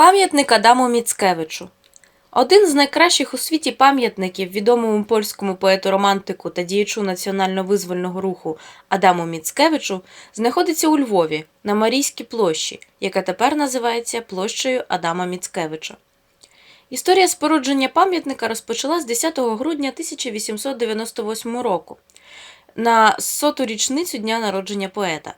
Пам'ятник Адаму Міцкевичу один з найкращих у світі пам'ятників відомому польському поету-романтику та діячу національно-визвольного руху Адаму Міцкевичу знаходиться у Львові на Марійській площі, яка тепер називається площею Адама Міцкевича. Історія спорудження пам'ятника розпочалась 10 грудня 1898 року на соту річницю дня народження поета.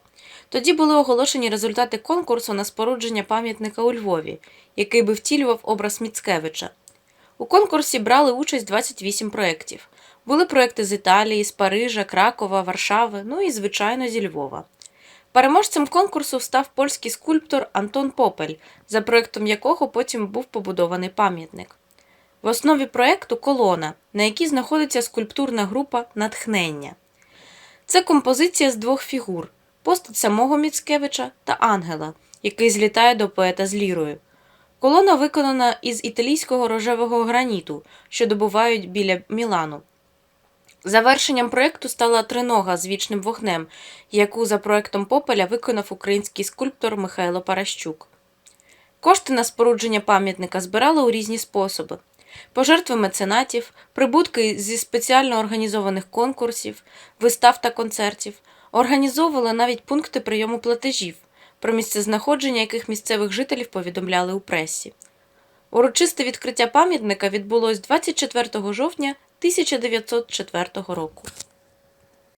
Тоді були оголошені результати конкурсу на спорудження пам'ятника у Львові, який би втілював образ Міцкевича. У конкурсі брали участь 28 проєктів. Були проєкти з Італії, з Парижа, Кракова, Варшави, ну і, звичайно, зі Львова. Переможцем конкурсу став польський скульптор Антон Попель, за проєктом якого потім був побудований пам'ятник. В основі проєкту колона, на якій знаходиться скульптурна група Натхнення. Це композиція з двох фігур постать самого Міцкевича та ангела, який злітає до поета з лірою. Колона виконана із італійського рожевого граніту, що добувають біля Мілану. Завершенням проєкту стала тринога з вічним вогнем, яку за проєктом Попеля виконав український скульптор Михайло Паращук. Кошти на спорудження пам'ятника збирали у різні способи: пожертви меценатів, прибутки зі спеціально організованих конкурсів, вистав та концертів, організовували навіть пункти прийому платежів, про місцезнаходження яких місцевих жителів повідомляли у пресі. Урочисте відкриття пам'ятника відбулось 24 жовтня 1904 року.